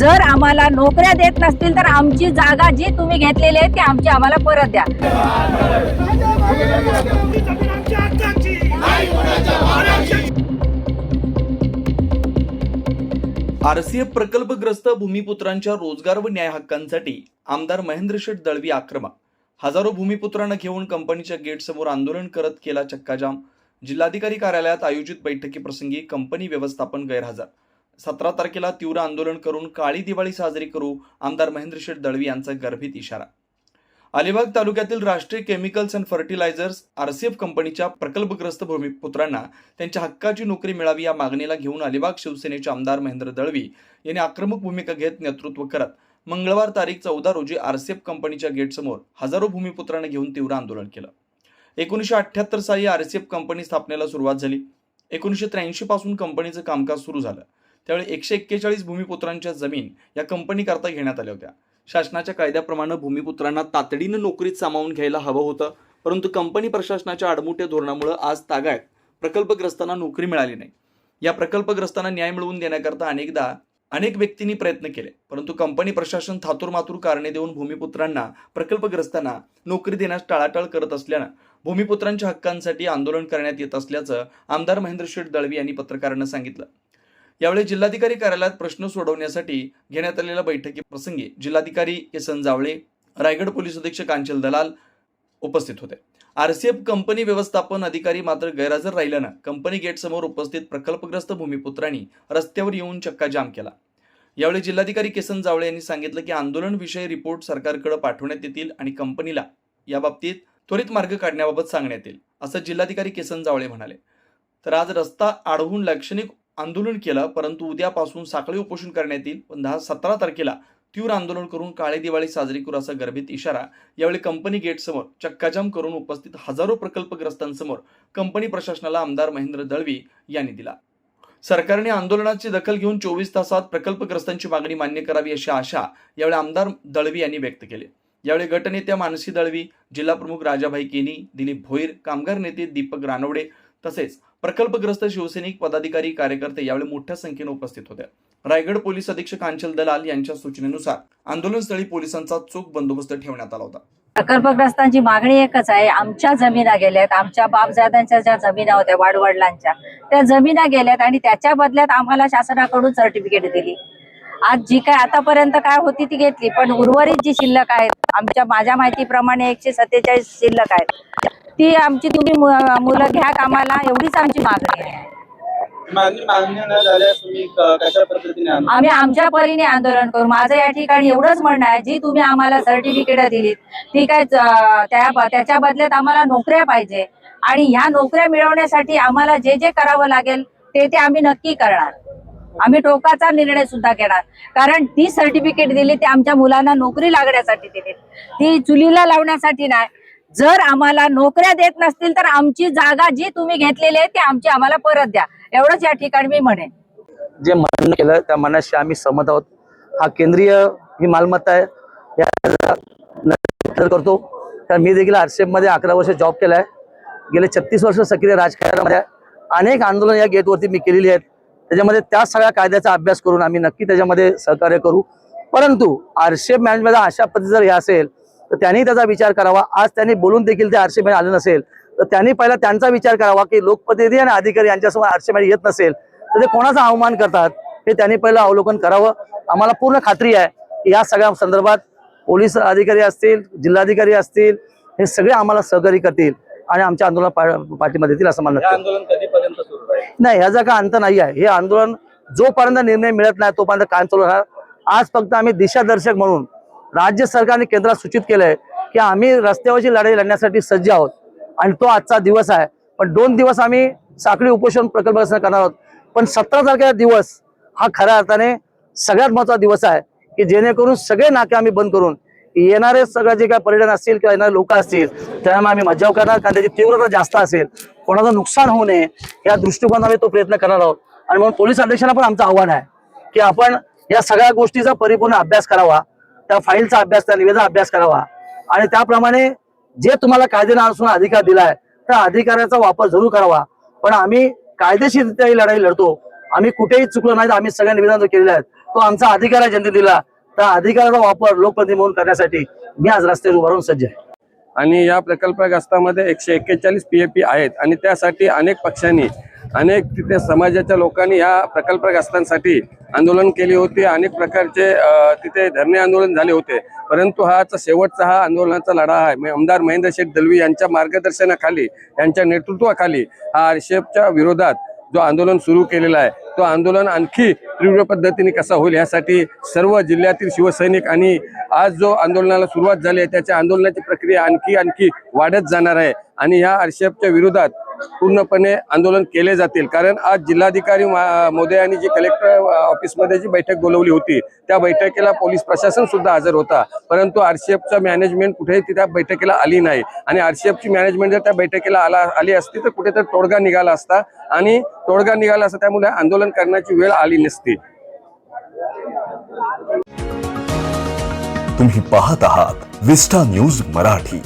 जर आम्हाला नोकऱ्या देत नसतील तर आमची जागा जी तुम्ही घेतलेली आहे ती आमची आम्हाला परत द्या. आरसीएफ प्रकल्पग्रस्त भूमिपुत्रांच्या रोजगार व न्याय हक्कांसाठी आमदार महेंद्र शेठ दळवी आक्रमक. हजारो भूमिपुत्रांना घेऊन कंपनीच्या गेटसमोर आंदोलन करत केला चक्काजाम. जिल्हाधिकारी कार्यालयात आयोजित बैठकीप्रसंगी कंपनी व्यवस्थापन गैरहजर. सतरा तारखेला तीव्र आंदोलन करून काळी दिवाळी साजरी करू आमदार महेंद्र शेठ दळवी यांचा गर्भित इशारा. अलिबाग तालुक्यातील राष्ट्रीय केमिकल्स अँड फर्टिलायझर्स आरसीएफ कंपनीच्या प्रकल्पग्रस्त भूमिपुत्रांना त्यांच्या हक्काची नोकरी मिळावी या मागणीला घेऊन अलिबाग शिवसेनेचे आमदार महेंद्र दळवी यांनी आक्रमक भूमिका घेत नेतृत्व करत मंगळवार तारीख चौदा रोजी आरसीएफ कंपनीच्या गेटसमोर हजारो भूमिपुत्रांना घेऊन तीव्र आंदोलन केलं. एकोणीसशे अठ्ठ्याहत्तर साली आरसीएफ कंपनी स्थापनेला सुरुवात झाली. एकोणीसशे त्र्याऐंशी पासून कंपनीचं कामकाज सुरू झालं. त्यावेळी एकशे एक्केचाळीस भूमिपुत्रांच्या जमीन या कंपनीकरता घेण्यात आल्या होत्या. शासनाच्या कायद्याप्रमाणे भूमिपुत्रांना तातडीनं नोकरीत सामावून घ्यायला हवं होतं परंतु कंपनी प्रशासनाच्या आडमुठ्या धोरणामुळे आज तागायत प्रकल्पग्रस्तांना नोकरी मिळाली नाही. या प्रकल्पग्रस्तांना न्याय मिळवून देण्याकरता अनेकदा अनेक व्यक्तींनी प्रयत्न केले परंतु कंपनी प्रशासन थातूरमातूर कारणे देऊन भूमिपुत्रांना प्रकल्पग्रस्तांना नोकरी देण्यास टाळाटाळ करत असल्यानं भूमिपुत्रांच्या हक्कांसाठी आंदोलन करण्यात येत असल्याचं आमदार महेंद्र शेठ दळवी यांनी पत्रकारांना सांगितलं. यावेळी जिल्हाधिकारी कार्यालयात प्रश्न सोडवण्यासाठी घेण्यात आलेल्या बैठकीप्रसंगी जिल्हाधिकारी केसन जावळे रायगड पोलीस अधीक्षक अंचल दलाल उपस्थित होते. आरसीएफ कंपनी व्यवस्थापन अधिकारी मात्र गैरहजर राहिल्यानं कंपनी गेटसमोर उपस्थित प्रकल्पग्रस्त भूमिपुत्रांनी रस्त्यावर येऊन चक्काजाम केला. यावेळी जिल्हाधिकारी केसन जावळे यांनी सांगितलं की आंदोलनविषयी रिपोर्ट सरकारकडे पाठवण्यात येतील आणि कंपनीला याबाबतीत त्वरित मार्ग काढण्याबाबत सांगण्यात येईल असं जिल्हाधिकारी केसन जावळे म्हणाले. तर आज रस्ता अडवून लाक्षणिक आंदोलन केलं परंतु उद्यापासून साखळी उपोषण करण्यात येईल. पण दहा सतरा तारखेला तीव्र आंदोलन करून काळे दिवाळी साजरी करू असा गर्भित इशारा यावेळी कंपनी गेटसमोर चक्काजाम करून उपस्थित हजारो प्रकल्पग्रस्तांसमोर कंपनी प्रशासनाला आमदार महेंद्र दळवी यांनी दिला. सरकारने आंदोलनाची दखल घेऊन चोवीस तासात प्रकल्पग्रस्तांची मागणी मान्य करावी अशी आशा यावेळी आमदार दळवी यांनी व्यक्त केली. यावेळी गटनेत्या मानसी दळवी जिल्हाप्रमुख राजाभाई केनी दिलीप भोईर कामगार नेते दीपक रानवडे तसेच प्रकल्पग्रस्त शिवसैनिक पदाधिकारी कार्यकर्ते यावेळी मोठ्या संख्येने उपस्थित होते. रायगड पोलीस अधीक्षक अंचल दलाल यांच्या सूचनेनुसार आंदोलनस्थळी पोलिसांचा चोख बंदोबस्त ठेवण्यात आला होता. प्रकल्पग्रस्तांची मागणी एकच आहे आमच्या जमिना गेल्यात आमच्या बापजाद्यांच्या ज्या जमिना होत्या वाडवडिलांच्या त्या जमिना गेल्यात आणि त्याच्या बदल्यात आम्हाला शासनाकडून सर्टिफिकेट दिली. आज जी काय आतापर्यंत काय होती ती घेतली पण उर्वरित जी शिल्लक आहेत आमच्या माझ्या माहितीप्रमाणे एकशे सत्तेचाळीस शिल्लक आहेत. ती आमची तुम्ही मुलं घ्या कामाला एवढीच आमची मागणी आहे. आम्ही आमच्या परीने आंदोलन करू. माझं या ठिकाणी एवढंच म्हणणं आहे जी तुम्ही आम्हाला सर्टिफिकेट दिलीत ती काय त्याच्या बदल्यात आम्हाला नोकऱ्या पाहिजे. आणि ह्या नोकऱ्या मिळवण्यासाठी आम्हाला जे जे करावं लागेल ते ते आम्ही नक्की करणार. आम्ही टोकाचा निर्णय सुद्धा घेणार. कारण ती सर्टिफिकेट दिली ती आमच्या मुलांना नोकरी लागण्यासाठी दिली. ती चुलीला लावण्यासाठी नाही. जर आम्हाला नोकऱ्या देत नसतील तर आमची जागा जी तुम्ही घेतलेली आहे ती आमची आम्हाला परत द्या. एवढंच या ठिकाणी मी म्हणेन. जे म्हणणं केलं त्या मनाशी आम्ही सहमत आहोत. हा केंद्रीय ही मालमत्ता आहे. या करतो. कारण मी देखील आरसीएफमध्ये अकरा वर्ष जॉब केलाय गेले छत्तीस वर्ष सक्रिय राजकारणामध्ये अनेक आंदोलन या गेटवरती मी केलेली आहेत. त्याच्यामध्ये त्या सगळ्या कायद्याचा अभ्यास करून आम्ही नक्की त्याच्यामध्ये सहकार्य करू. परंतु आरसीएफ मॅनेजमेंट अशा पद्धती जर हे असेल तर त्यांनी त्याचा विचार करावा. आज त्यांनी बोलून देखील ते आरसीएफ आले नसेल तर त्यांनी पहिला त्यांचा विचार करावा की लोकप्रतिनिधी आणि अधिकारी यांच्यासमोर आरसीएफ येत नसेल तर ते कोणाचा अवमान करतात हे त्यांनी पहिलं अवलोकन करावं. आम्हाला पूर्ण खात्री आहे की या सगळ्या संदर्भात पोलीस अधिकारी असतील जिल्हाधिकारी असतील हे सगळे आम्हाला सहकार्य करतील आणि आमच्या आंदोलन पा- पाठिंबा देतील असं मला हे वाटतं आंदोलन कधीपर्यंत सुरू राहील? नाही ह्याचा काय अंत नाही आहे. हे आंदोलन जोपर्यंत निर्णय मिळत नाही तोपर्यंत काय चालू राहणार. आज फक्त आम्ही दिशादर्शक म्हणून राज्य सरकारने केंद्रात सूचित केलंय की आम्ही रस्त्यावरची लढाई लढण्यासाठी सज्ज आहोत. आणि तो आजचा दिवस आहे. पण दोन दिवस आम्ही साखळी उपोषण प्रकल्प करणार आहोत. पण सतरा तारखेचा दिवस हा खऱ्या अर्थाने सगळ्यात महत्त्वाचा दिवस आहे की जेणेकरून सगळे नाके आम्ही बंद करून येणारे सगळं जे काय पर्यटन असतील किंवा येणारे लोक असतील त्यामुळे आम्ही मज्जाव करणार कारण त्याची तीव्रता जास्त असेल. कोणाचं नुकसान होऊ नये या दृष्टिकोनात आम्ही तो प्रयत्न करणार आहोत. आणि म्हणून पोलीस अध्यक्षांना पण आमचं आव्हान आहे की आपण या सगळ्या गोष्टीचा परिपूर्ण अभ्यास करावा. त्या फाईलचा अभ्यास त्या निवेदा अभ्यास करावा. आणि त्याप्रमाणे जे तुम्हाला कायदेनुसार अधिकार दिलाय त्या अधिकाराचा वापर जरूर करावा. पण आम्ही कायदेशीररित्या ही लढाई लढतो. आम्ही कुठेही चुकलो नाही आम्ही सगळ्या निवेदन केलेले आहेत. तो आमचा अधिकार आहे जनतेने दिला त्या अधिकाराचा वापर लोकप्रतिनिधी म्हणून करण्यासाठी मी आज रस्त्यावर उभारून सज्ज आहे. आणि या प्रकल्पग्रस्तामध्ये एकशे एक्केचाळीस पी ए पी आहेत. आणि त्यासाठी अनेक पक्षांनी अनेक तिथे समाजाच्या लोकांनी या प्रकल्पग्रस्तांसाठी आंदोलन केले होते. अनेक प्रकारचे तिथे धरणे आंदोलन झाले होते. परंतु हा शेवटचा हा आंदोलनाचा लढा आहे. आमदार महेंद्र शेठ दलवी यांच्या मार्गदर्शनाखाली यांच्या नेतृत्वाखाली हा आरशेफच्या विरोधात जो आंदोलन सुरू केलेला आहे तो आंदोलन आणखी तीव्र पद्धतीने कसा होईल यासाठी सर्व जिल्ह्यातील शिवसैनिक आणि आज जो आंदोलनाला सुरुवात झाली आहे त्याच्या आंदोलनाची प्रक्रिया आणखी आणखी वाढत जाणार आहे. आणि ह्या आरशेफच्या विरोधात पूर्णपणे आंदोलन केले जातील. कारण आज जिल्हाधिकारी मोदे मोदयांनी जी कलेक्टर ऑफिसमध्ये जी बैठक बोलवली होती त्या बैठकीला पोलीस प्रशासन सुद्धा हजर होता. परंतु आरसीएफचा मॅनेजमेंट कुठेही त्या बैठकीला आली नाही. आणि आरसीएफची मॅनेजमेंट जर त्या बैठकीला आला आली असती तर कुठेतरी तोडगा निघाला असता. आणि तोडगा निघाला असता त्यामुळे आंदोलन करण्याची वेळ आली नसती. तुम्ही पाहत आहात विस्टा न्यूज मराठी.